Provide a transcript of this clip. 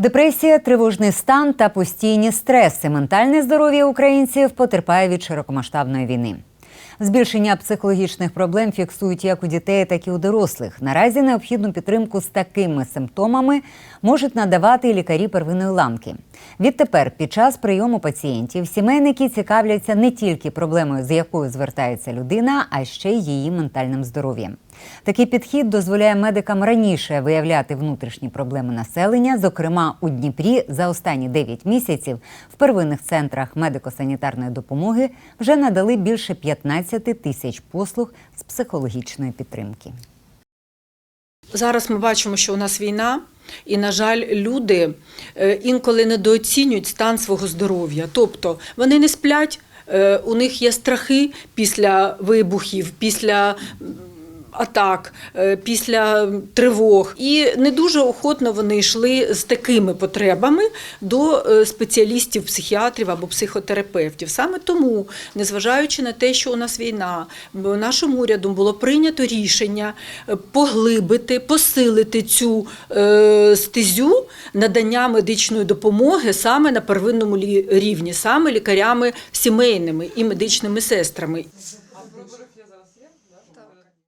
Депресія, тривожний стан та постійні стреси. Ментальне здоров'я українців потерпає від широкомасштабної війни. Збільшення психологічних проблем фіксують як у дітей, так і у дорослих. Наразі необхідну підтримку з такими симптомами можуть надавати лікарі первинної ланки. Відтепер, під час прийому пацієнтів, сімейники цікавляться не тільки проблемою, з якою звертається людина, а ще й її ментальним здоров'ям. Такий підхід дозволяє медикам раніше виявляти внутрішні проблеми населення. Зокрема, у Дніпрі за останні 9 місяців в первинних центрах медико-санітарної допомоги вже надали більше 15 тисяч послуг з психологічної підтримки. Зараз ми бачимо, що у нас війна, і, на жаль, люди е, інколи недооцінюють стан свого здоров'я. Тобто вони не сплять, е, у них є страхи після вибухів, після. Атак е, після тривог, і не дуже охотно вони йшли з такими потребами до е, спеціалістів, психіатрів або психотерапевтів. Саме тому, незважаючи на те, що у нас війна, нашим урядом було прийнято рішення е, поглибити, посилити цю е, стезю надання медичної допомоги саме на первинному рівні, саме лікарями сімейними і медичними сестрами.